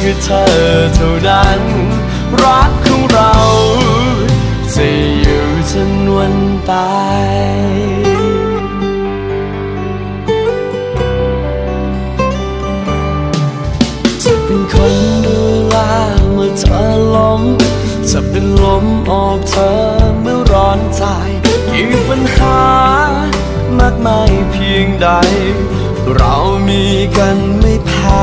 คือเธอเท่านั้น รักของเรา จะอยู่จนวันตายจะเป็นคนดูแลเมื่อเธอล้มจะเป็นลมออกเธอเมื่อร้อนใจยิ่งปัญหามากมายเพียงใด เรามีกันไม่แพ้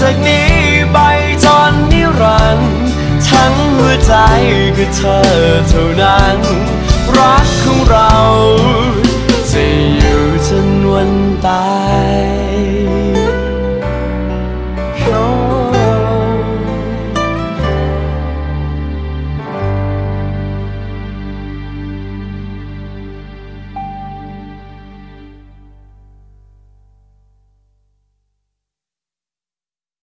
จากนี้ไปจนนิรันดร์ทั้งหัวใจคือเธอเท่านั้น รัก